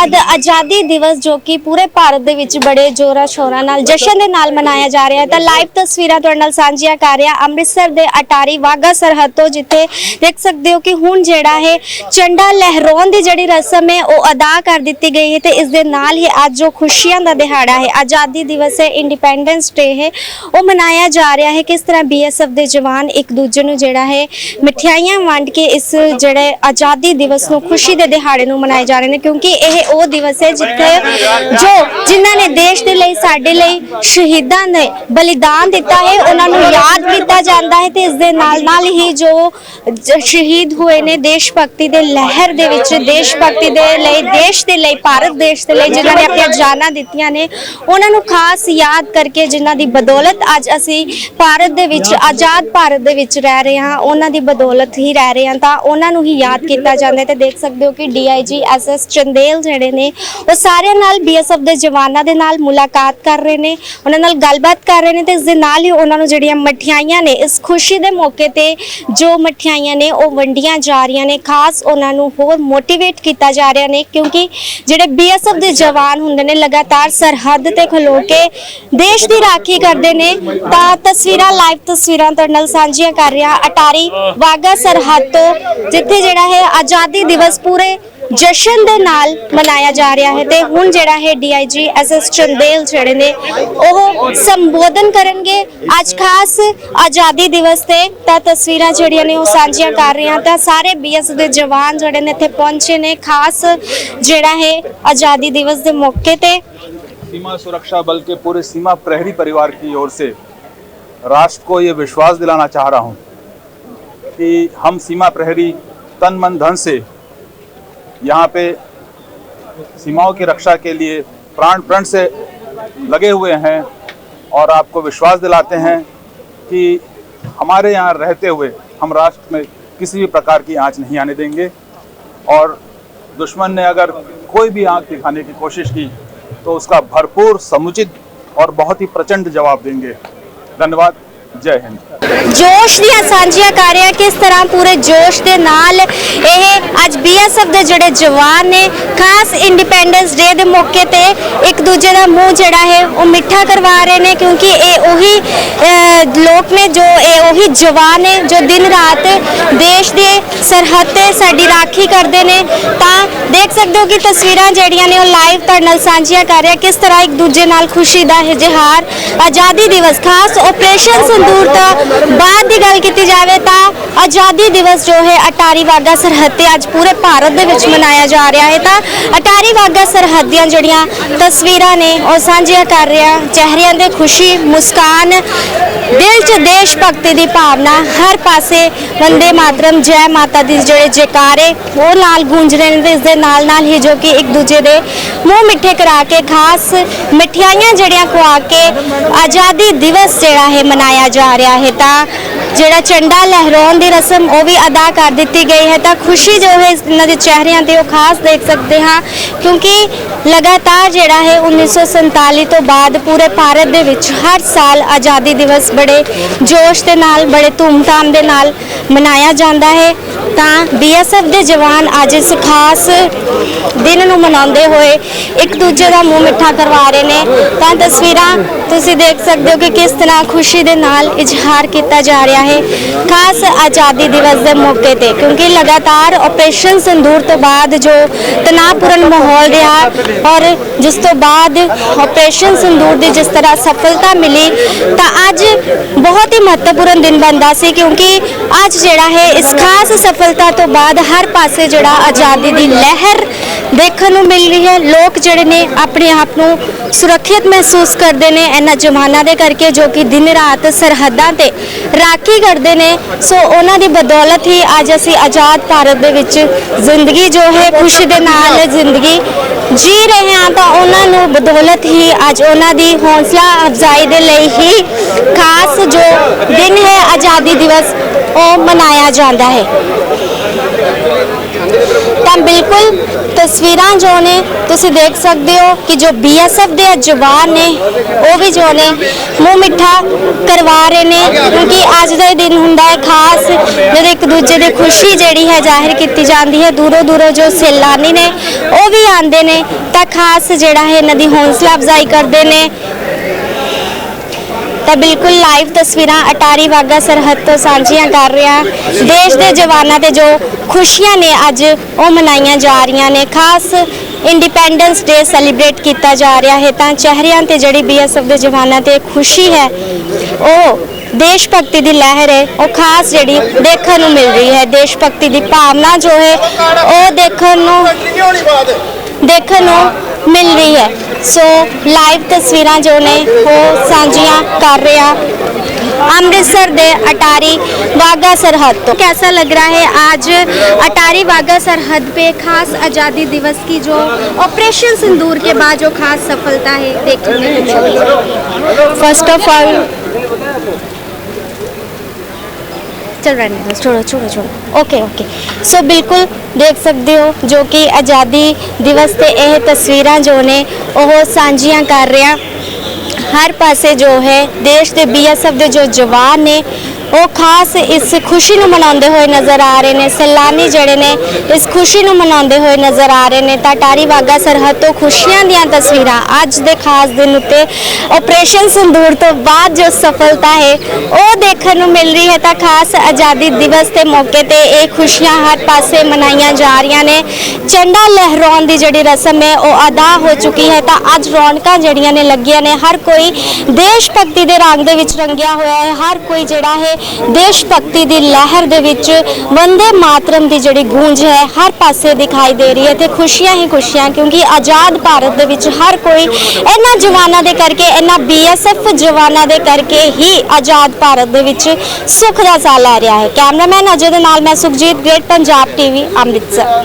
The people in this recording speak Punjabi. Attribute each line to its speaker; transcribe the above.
Speaker 1: ਬਾਅਦ ਆਜ਼ਾਦੀ ਦਿਵਸ ਜੋ ਕਿ ਪੂਰੇ ਭਾਰਤ ਦੇ ਵਿੱਚ ਬੜੇ ਜੋਰਾਂ ਸ਼ੋਰਾਂ ਨਾਲ, ਜਸ਼ਨ ਦੇ ਨਾਲ ਮਨਾਇਆ ਜਾ ਰਿਹਾ ਹੈ। ਤਾਂ ਲਾਈਵ ਤਸਵੀਰਾਂ ਤੁਹਾਡੇ ਨਾਲ ਸਾਂਝੀਆਂ ਕਰ ਰਿਹਾ, ਅੰਮ੍ਰਿਤਸਰ ਦੇ ਅਟਾਰੀ ਵਾਗਾ ਸਰਹੱਦ ਤੋਂ ਜਿੱਥੇ ਦੇਖ ਸਕਦੇ ਹੋ ਕਿ ਹੁਣ ਜਿਹੜਾ ਹੈ ਝੰਡਾ ਲਹਿਰਾਉਣ ਦੀ ਜਿਹੜੀ ਰਸਮ ਹੈ, ਉਹ ਅਦਾ ਕਰ ਦਿੱਤੀ ਗਈ ਹੈ ਤੇ ਇਸ ਦੇ ਨਾਲ ਹੀ ਅੱਜ ਜੋ ਖੁਸ਼ੀਆਂ ਦਾ ਦਿਹਾੜਾ ਹੈ। ਆਜ਼ਾਦੀ ਦਿਵਸ ਹੈ ਇੰਡੀਪੈਂਡੈਂਸ ਡੇ ਹੈ, ਉਹ ਮਨਾਇਆ ਜਾ ਰਿਹਾ ਹੈ। ਕਿਸ ਤਰ੍ਹਾਂ ਬੀਐਸਐਫ ਦੇ ਜਵਾਨ ਇੱਕ ਦੂਜੇ ਨੂੰ ਜਿਹੜਾ ਹੈ ਮਠਿਆਈਆਂ ਵੰਡ ਕੇ ਇਸ ਜਿਹੜੇ ਆਜ਼ਾਦੀ ਦਿਵਸ ਨੂੰ ਖੁਸ਼ੀ ਦੇ ਦਿਹਾੜੇ ਨੂੰ ਮਨਾਏ ਜਾ ਰਹੇ ਨੇ, ਕਿਉਂਕਿ ਇਹ ਉਹ ਦਿਵਸ ਹੈ ਜਿੱਥੇ ਜੋ ਜਿਨ੍ਹਾਂ ਨੇ ਦੇਸ਼ ਦੇ ਲਈ, ਸਾਡੇ ਲਈ ਸ਼ਹੀਦਾਂ ਨੇ ਬਲੀਦਾਨ ਦਿੱਤਾ ਹੈ, ਉਹਨਾਂ ਨੂੰ ਯਾਦ ਕੀਤਾ ਜਾਂਦਾ ਹੈ ਤੇ ਇਸ ਦੇ ਨਾਲ ਨਾਲ ਹੀ ਜੋ ਸ਼ਹੀਦ ਹੋਏ ਨੇ ਦੇਸ਼ ਭਗਤੀ ਦੇ ਲਹਿਰ ਦੇ ਵਿੱਚ, ਦੇਸ਼ ਭਗਤੀ ਦੇ ਲਈ, ਦੇਸ਼ ਦੇ ਲਈ, ਭਾਰਤ ਦੇਸ਼ ਦੇ ਲਈ ਜਿਨ੍ਹਾਂ ਨੇ ਆਪਣੀਆਂ ਜਾਨਾਂ ਦਿੱਤੀਆਂ ਨੇ, ਉਹਨਾਂ ਨੂੰ ਖਾਸ ਯਾਦ ਕਰਕੇ ਜਿਨ੍ਹਾਂ ਦੀ ਬਦੌਲਤ ਅੱਜ ਅਸੀਂ ਭਾਰਤ ਦੇ ਵਿੱਚ, ਆਜ਼ਾਦ ਭਾਰਤ ਦੇ ਵਿੱਚ ਰਹਿ ਰਹੇ ਹਾਂ, ਉਹਨਾਂ ਦੀ ਬਦੌਲਤ ਹੀ ਰਹਿ ਰਹੇ ਹਾਂ, ਤਾਂ ਉਹਨਾਂ ਨੂੰ ਹੀ ਯਾਦ ਕੀਤਾ ਜਾਂਦਾ ਹੈ ਤੇ ਦੇਖ ਸਕਦੇ ਹੋ ਕਿ ਡੀਆਈਜੀ ਐਸਐਸ ਚੰਦੇਲ ਜਿਹੜੇ ਨੇ ਉਹ ਸਾਰਿਆਂ ਨਾਲ ਬੀਐਸਐਫ ਦੇ ਜਵਾਨਾਂ ਦੇ ਨਾਲ ਮੁਲਾਕਾਤ ਕਰ ਰਹੇ ਨੇ ਉਹਨਾਂ ਨਾਲ ਗੱਲਬਾਤ ਕਰ ਰਹੇ ਨੇ ਤੇ ਇਸ ਦੇ ਨਾਲ ਹੀ ਉਹਨਾਂ ਨੂੰ ਜਿਹੜੀਆਂ ਮਠਿਆਈਆਂ ਨੇ ਇਸ ਖੁਸ਼ੀ ਦੇ ਮੌਕੇ ਤੇ ਜੋ ਮਠਿਆਈਆਂ ਨੇ ਉਹ ਵੰਡੀਆਂ ਜਾ ਰਹੀਆਂ ਨੇ ਖਾਸ ਉਹਨਾਂ ਨੂੰ ਹੋਰ ਮੋਟੀਵੇਟ ਕੀਤਾ ਜਾ ਰਿਹਾ ਨੇ ਕਿਉਂਕਿ ਜਿਹੜੇ ਬੀਐਸਐਫ ਦੇ ਜਵਾਨ ਹੁੰਦੇ ਨੇ ਲਗਾਤਾਰ ਸਰਹੱਦ ਤੇ ਖਲੋ ਕੇ ਦੇਸ਼ ਦੀ ਰਾਖੀ ਕਰਦੇ ਨੇ ਤਾਂ ਤਸਵੀਰਾਂ ਲਾਈਵ ਤਸਵੀਰਾਂ ਤੁਹਾਡੇ ਨਾਲ ਸਾਂਝੀਆਂ ਕਰ ਰਿਹਾ ਅਟਾਰੀ ਵਾਗਾ ਸਰਹੱਦ ਤੋਂ ਜਿੱਥੇ ਜਿਹੜਾ ਹੈ ਆਜ਼ਾਦੀ ਦਿਵਸ ਪੂਰੇ ਜਸ਼ਨ ਦੇ ਨਾਲ ਮਨਾਇਆ ਜਾ ਰਿਹਾ ਹੈ ਤੇ ਹੁਣ ਜਿਹੜਾ ਹੈ ਡੀਆਈਜੀ ਐਸਐਸ ਚੰਦੇਲ ਜਿਹੜੇ ਨੇ ਉਹ ਸੰਬੋਧਨ ਕਰਨਗੇ ਅੱਜ ਖਾਸ ਆਜ਼ਾਦੀ ਦਿਵਸ ਤੇ ਤਾਂ ਤਸਵੀਰਾਂ ਜਿਹੜੀਆਂ ਨੇ ਉਹ ਸਾਂਝੀਆਂ ਕਰ ਰਹੇ ਹਾਂ ਤਾਂ ਸਾਰੇ ਬੀਐਸ ਦੇ ਜਵਾਨ ਜਿਹੜੇ ਨੇ ਇੱਥੇ ਪਹੁੰਚੇ ਨੇ ਖਾਸ ਜਿਹੜਾ ਹੈ ਆਜ਼ਾਦੀ ਦਿਵਸ ਦੇ ਮੌਕੇ ਤੇ
Speaker 2: सीमा सुरक्षा बल के पूरे सीमा प्रहरी परिवार की ओर से राष्ट्र को ये विश्वास दिलाना चाह रहा हूँ कि हम सीमा प्रहरी तन मन धन से यहाँ पे सीमाओं की रक्षा के लिए प्राण प्रण से लगे हुए हैं और आपको विश्वास दिलाते हैं कि हमारे यहाँ रहते हुए हम राष्ट्र में किसी भी प्रकार की आँच नहीं आने देंगे। और दुश्मन ने अगर कोई भी आँख दिखाने की कोशिश की तो उसका भरपूर समुचित और बहुत ही प्रचंड जवाब देंगे। धन्यवाद। ਜੈ ਹਿੰਦ।
Speaker 1: ਜੋਸ਼ ਦੀ ਸਾਂਝੀਆਂ ਕਰ ਰਿਹਾ ਕਿਸ ਤਰ੍ਹਾਂ ਪੂਰੇ ਜੋਸ਼ ਦੇ ਨਾਲ? ਇਹ ਅੱਜ ਬੀਐਸਐਫ ਦੇ ਜਿਹੜੇ ਜਵਾਨ ਨੇ, ਖਾਸ ਇੰਡੀਪੈਂਡੈਂਸ ਡੇ ਦੇ ਮੌਕੇ ਤੇ ਇੱਕ ਦੂਜੇ ਦਾ ਮੂੰਹ ਜਿਹੜਾ ਹੈ, ਉਹ ਮਿੱਠਾ ਕਰਵਾ ਰਹੇ ਨੇ, ਕਿਉਂਕਿ ਇਹ ਉਹੀ ਲੋਕ ਨੇ ਜੋ, ਇਹ ਉਹੀ ਜਵਾਨ ਨੇ ਜੋ ਦਿਨ ਰਾਤ ਦੇਸ਼ ਦੇ ਸਰਹੱਦ ਤੇ ਸਾਡੀ ਰਾਖੀ ਕਰਦੇ ਨੇ। ਤਾਂ ਸਕਦੇ ਹੋ ਕਿ ਤਸਵੀਰਾਂ ਜਿਹੜੀਆਂ ਨੇ ਉਹ ਲਾਈਵ ਤੁਹਾਡੇ ਨਾਲ ਸਾਂਝੀਆਂ ਕਰ ਰਿਹਾ। ਕਿਸ ਤਰ੍ਹਾਂ ਇੱਕ ਦੂਜੇ ਨਾਲ ਖੁਸ਼ੀ ਦਾ ਇਜ਼ਹਾਰ, ਆਜ਼ਾਦੀ ਦਿਵਸ, ਖਾਸ ਆਪਰੇਸ਼ਨ ਸੰਦੂਰ ਤੋਂ ਬਾਅਦ ਦੀ ਗੱਲ ਕੀਤੀ ਜਾਵੇ ਤਾਂ ਆਜ਼ਾਦੀ ਦਿਵਸ ਜੋ ਹੈ, ਅਟਾਰੀ ਵਾਗਾ ਸਰਹੱਦ ਤੇ ਅੱਜ ਪੂਰੇ ਭਾਰਤ ਦੇ ਵਿੱਚ ਮਨਾਇਆ ਜਾ ਰਿਹਾ ਹੈ। ਤਾਂ ਅਟਾਰੀ ਵਾਗਾ ਸਰਹੱਦ ਦੀਆਂ ਜਿਹੜੀਆਂ ਤਸਵੀਰਾਂ ਨੇ, ਉਹ ਸਾਂਝੀਆਂ ਕਰ ਰਿਹਾ। ਚਿਹਰਿਆਂ ਦੇ ਖੁਸ਼ੀ, ਮੁਸਕਾਨ ਦਿਲ 'ਚ ਦੇਸ਼ ਭਗਤੀ ਦੀ ਭਾਵਨਾ, ਹਰ ਪਾਸੇ ਵੰਦੇ ਮਾਤਰਮ, ਜੈ ਮਾਤਾ ਦੀ ਜਿਹੜੇ ਜੈਕਾਰੇ ਉਹ ਨਾਲ ਗੂੰਜ ਰਹੇ ਨੇ ਤੇ ਇਸ ਦੇ ਨਾਲ ਨਾਲ ਹੀ ਜੋ ਕਿ ਇੱਕ ਦੂਜੇ ਦੇ ਮੂੰਹ ਮਿੱਠੇ ਕਰਾ ਕੇ, ਖਾਸ ਮਠਿਆਈਆਂ ਜਿਹੜੀਆਂ ਖਵਾ ਕੇ ਆਜ਼ਾਦੀ ਦਿਵਸ ਜਿਹੜਾ ਹੈ ਮਨਾਇਆ ਜਾ ਰਿਹਾ ਹੈ ਤਾਂ ਜਿਹੜਾ ਝੰਡਾ ਲਹਿਰਾਉਣ ਦੀ ਰਸਮ ਉਹ ਵੀ ਅਦਾ ਕਰ ਦਿੱਤੀ ਗਈ ਹੈ ਤਾਂ ਖੁਸ਼ੀ ਜੋ ਹੈ ਇਹਨਾਂ ਦੇ ਚਿਹਰਿਆਂ ਤੇ ਉਹ ਖਾਸ ਦੇਖ ਸਕਦੇ ਹਾਂ, ਕਿਉਂਕਿ ਲਗਾਤਾਰ ਜਿਹੜਾ ਹੈ 1947 ਤੋਂ ਬਾਅਦ ਪੂਰੇ ਭਾਰਤ ਦੇ ਵਿੱਚ ਹਰ ਸਾਲ ਆਜ਼ਾਦੀ ਦਿਵਸ ਬੜੇ ਜੋਸ਼ ਦੇ ਨਾਲ, ਬੜੇ ਧੂਮਧਾਮ ਦੇ ਨਾਲ ਮਨਾਇਆ ਜਾਂਦਾ ਹੈ। ਤਾਂ ਬੀਐਸਐਫ ਦੇ ਜਵਾਨ ਅੱਜ ਇਸ ਖਾਸ ਦਿਨ ਨੂੰ ਮਨਾਉਂਦੇ ਹੋਏ ਇੱਕ ਦੂਜੇ ਦਾ ਮੂੰਹ ਮਿੱਠਾ ਕਰਵਾ ਰਹੇ ਨੇ। ਤਾਂ ਤਸਵੀਰਾਂ ਤੁਸੀਂ ਦੇਖ ਸਕਦੇ ਹੋ ਕਿ ਕਿਸ ਤਰ੍ਹਾਂ ਖੁਸ਼ੀ ਦੇ ਨਾਲ ਇਜ਼ਹਾਰ ਕੀਤਾ ਜਾ ਰਿਹਾ ਹੈ। ਖਾਸ ਆਜ਼ਾਦੀ ਦਿਵਸ ਦੇ ਮੌਕੇ ਤੇ, ਕਿਉਂਕਿ ਲਗਾਤਾਰ ਆਪਰੇਸ਼ਨ ਸੰਦੂਰ ਤੋਂ ਬਾਅਦ ਜੋ ਤਣਾਅਪੂਰਨ ਮਾਹੌਲ ਰਿਹਾ ਔਰ ਜਿਸ ਤੋਂ ਬਾਅਦ ਆਪਰੇਸ਼ਨ ਸੰਦੂਰ ਦੀ ਜਿਸ ਤਰ੍ਹਾਂ ਸਫਲਤਾ ਮਿਲੀ, ਤਾਂ ਅੱਜ ਬਹੁਤ ਹੀ ਮਹੱਤਵਪੂਰਨ ਦਿਨ ਬਣਦਾ ਸੀ, ਕਿਉਂਕਿ ਅੱਜ ਜਿਹੜਾ ਹੈ ਇਸ ਖਾਸ ਸਫਲ ਸਫਲਤਾ ਤੋਂ ਬਾਅਦ ਹਰ ਪਾਸੇ ਜਿਹੜਾ ਆਜ਼ਾਦੀ ਦੀ ਲਹਿਰ ਦੇਖਣ ਨੂੰ ਮਿਲ ਰਹੀ ਹੈ। ਲੋਕ ਜਿਹੜੇ ਨੇ ਆਪਣੇ ਆਪ ਨੂੰ ਸੁਰੱਖਿਅਤ ਮਹਿਸੂਸ ਕਰਦੇ ਨੇ। ਇਹਨਾਂ ਜਵਾਨਾਂ ਦੇ ਕਰਕੇ ਜੋ ਕਿ ਦਿਨ ਰਾਤ ਸਰਹੱਦਾਂ ਤੇ ਰਾਖੀ ਕਰਦੇ ਨੇ। ਸੋ ਉਹਨਾਂ ਦੀ ਬਦੌਲਤ ਹੀ ਅੱਜ ਅਸੀਂ ਆਜ਼ਾਦ ਭਾਰਤ ਦੇ ਵਿੱਚ ਜ਼ਿੰਦਗੀ ਜੋ ਹੈ, ਖੁਸ਼ੀ ਦੇ ਨਾਲ ਜ਼ਿੰਦਗੀ ਜੀ ਰਹੇ ਹਾਂ। ਤਾਂ ਉਹਨਾਂ ਨੂੰ ਬਦੌਲਤ ਹੀ ਅੱਜ ਉਹਨਾਂ ਦੀ ਹੌਸਲਾ ਅਫਜ਼ਾਈ ਦੇ ਲਈ ਹੀ ਖਾਸ ਜੋ ਦਿਨ ਹੈ, ਆਜ਼ਾਦੀ ਦਿਵਸ, ਉਹ ਮਨਾਇਆ ਜਾਂਦਾ ਹੈ। ਤਾਂ ਬਿਲਕੁਲ ਤਸਵੀਰਾਂ ਜੋ ਨੇ, ਤੁਸੀਂ ਦੇਖ ਸਕਦੇ ਹੋ ਕਿ ਜੋ ਬੀਐਸਐਫ ਦੇ ਜਵਾਨ ਨੇ, ਉਹ ਵੀ ਜੋ ਨੇ ਮੂੰਹ ਮਿੱਠਾ ਕਰਵਾ ਰਹੇ ਨੇ, ਕਿਉਂਕਿ ਅੱਜ ਦਾ ਦਿਨ ਹੁੰਦਾ ਹੈ ਖਾਸ, ਜਦੋਂ ਇੱਕ ਦੂਜੇ ਦੀ ਖੁਸ਼ੀ ਜਿਹੜੀ ਹੈ ਜ਼ਾਹਿਰ ਕੀਤੀ ਜਾਂਦੀ ਹੈ, ਦੂਰੋਂ ਦੂਰੋਂ ਜੋ ਸੈਲਾਨੀ ਨੇ, ਉਹ ਵੀ ਆਉਂਦੇ ਨੇ, ਤਾਂ ਖਾਸ ਜਿਹੜਾ ਹੈ ਇਹਨਾਂ ਦੀ ਹੌਸਲਾ ਅਫਜ਼ਾਈ ਕਰਦੇ ਨੇ ਤਾਂ ਬਿਲਕੁਲ ਲਾਈਵ ਤਸਵੀਰਾਂ ਅਟਾਰੀ ਵਾਗਾ ਸਰਹੱਦ ਤੋਂ ਸਾਂਝੀਆਂ ਕਰ ਰਿਹਾ ਦੇਸ਼ ਦੇ ਜਵਾਨਾਂ ਤੇ ਜੋ ਖੁਸ਼ੀਆਂ ਨੇ ਅੱਜ ਉਹ ਮਨਾਈਆਂ ਜਾ ਰਹੀਆਂ ਨੇ। ਖਾਸ ਇੰਡੀਪੈਂਡੈਂਸ ਡੇ ਸੈਲੀਬ੍ਰੇਟ ਕੀਤਾ ਜਾ ਰਿਹਾ ਹੈ ਤਾਂ ਚਿਹਰਿਆਂ ਤੇ ਜਿਹੜੀ ਬੀਐਸਐਫ ਦੇ ਜਵਾਨਾਂ ਤੇ ਖੁਸ਼ੀ ਹੈ, ਉਹ ਦੇਸ਼ ਭਗਤੀ ਦੀ ਲਹਿਰ ਹੈ, ਉਹ ਖਾਸ ਜਿਹੜੀ ਦੇਖਣ ਨੂੰ ਮਿਲ ਰਹੀ ਹੈ। ਦੇਸ਼ ਭਗਤੀ ਦੀ ਭਾਵਨਾ ਜੋ ਹੈ, ਉਹ ਦੇਖਣ ਨੂੰ ਦੇਖਣ ਨੂੰ ਮਿਲ ਰਹੀ ਹੈ ਸੋ ਲਾਈਵ ਤਸਵੀਰਾਂ ਜੋ ਨੇ ਉਹ ਸਾਂਝੀਆਂ ਕਰ ਰਿਹਾ अमृतसर दे अटारी वाघा सरहद तो कैसा लग रहा है आज अटारी वाघा सरहद पे खास आज़ादी दिवस की जो ऑपरेशन सिंदूर के बाद जो खास सफलता है देखने को मिली फर्स्ट ऑफ ऑल ਸਰ ਰਹਿਣੇ ਛੋੜੋ ਛੋੜੋ ਛੋੜੋ ਓਕੇ ਓਕੇ ਸੋ ਬਿਲਕੁਲ ਦੇਖ ਸਕਦੇ ਹੋ, ਜੋ ਕਿ ਆਜ਼ਾਦੀ ਦਿਵਸ ਤੇ ਇਹ ਤਸਵੀਰਾਂ ਜੋ ਨੇ, ਉਹ ਸਾਂਝੀਆਂ ਕਰ ਰਿਹਾ। ਹਰ ਪਾਸੇ ਜੋ ਹੈ, ਦੇਸ਼ ਦੇ ਬੀਐਸਐਫ ਦੇ ਜੋ ਜਵਾਨ ਨੇ ਉਹ ਖਾਸ ਇਸ ਖੁਸ਼ੀ ਨੂੰ ਮਨਾਉਂਦੇ ਹੋਏ ਨਜ਼ਰ ਆ ਰਹੇ ਨੇ। ਸੈਲਾਨੀ ਜਿਹੜੇ ਨੇ ਇਸ ਖੁਸ਼ੀ ਨੂੰ ਮਨਾਉਂਦੇ ਹੋਏ ਨਜ਼ਰ ਆ ਰਹੇ ਨੇ। ਤਾਂ ਟਾਰੀ ਵਾਗਾ ਸਰਹੱਦ ਤੋਂ ਖੁਸ਼ੀਆਂ ਦੀਆਂ ਤਸਵੀਰਾਂ ਅੱਜ ਦੇ ਖਾਸ ਦਿਨ ਉੱਤੇ ਆਪਰੇਸ਼ਨ ਸੰਦੂਰ ਤੋਂ ਬਾਅਦ ਜੋ ਸਫਲਤਾ ਹੈ, ਉਹ ਦੇਖਣ ਨੂੰ ਮਿਲ ਰਹੀ ਹੈ। ਤਾਂ ਖਾਸ ਆਜ਼ਾਦੀ ਦਿਵਸ ਦੇ ਮੌਕੇ ਤੇ ਇਹ ਖੁਸ਼ੀਆਂ ਹਰ ਪਾਸੇ ਮਨਾਈਆਂ ਜਾ ਰਹੀਆਂ ਨੇ। ਝੰਡਾ ਲਹਿਰਾਉਣ ਦੀ ਜਿਹੜੀ ਰਸਮ ਹੈ, ਉਹ ਅਦਾ ਹੋ ਚੁੱਕੀ ਹੈ। ਤਾਂ ਅੱਜ ਰੌਣਕਾਂ ਜਿਹੜੀਆਂ ਨੇ ਲੱਗੀਆਂ ਨੇ, ਹਰ ਕੋਈ ਦੇਸ਼ ਭਗਤੀ ਦੇ ਰੰਗ ਦੇ ਵਿੱਚ ਰੰਗਿਆ ਹੋਇਆ ਹੈ। ਹਰ ਕੋਈ ਜਿਹੜਾ ਹੈ ਦੇਸ਼ ਭਗਤੀ ਦੀ ਲਹਿਰ ਦੇ ਵਿੱਚ ਵੰਦੇ ਮਾਤਰਮ ਦੀ ਜਿਹੜੀ ਗੂੰਜ ਹੈ, ਹਰ ਪਾਸੇ ਦਿਖਾਈ ਦੇ ਰਹੀ ਹੈ ਤੇ ਖੁਸ਼ੀਆਂ ਹੀ ਖੁਸ਼ੀਆਂ, ਕਿਉਂਕਿ ਆਜ਼ਾਦ ਭਾਰਤ ਦੇ ਵਿੱਚ ਹਰ ਕੋਈ ਇਹਨਾਂ ਜਵਾਨਾਂ ਦੇ ਕਰਕੇ, ਇਹਨਾਂ ਬੀਐਸਐਫ ਜਵਾਨਾਂ ਦੇ ਕਰਕੇ ਹੀ ਆਜ਼ਾਦ ਭਾਰਤ ਦੇ ਵਿੱਚ ਸੁੱਖ ਦਾ ਸਾਹ ਲੈ ਰਿਹਾ ਹੈ। ਕੈਮਰਾਮੈਨ ਅਜੇ ਦੇ ਨਾਲ ਮੈਂ ਸੁਖਜੀਤ ਗ੍ਰੇਟ ਪੰਜਾਬ ਟੀਵੀ ਅੰਮ੍ਰਿਤਸਰ।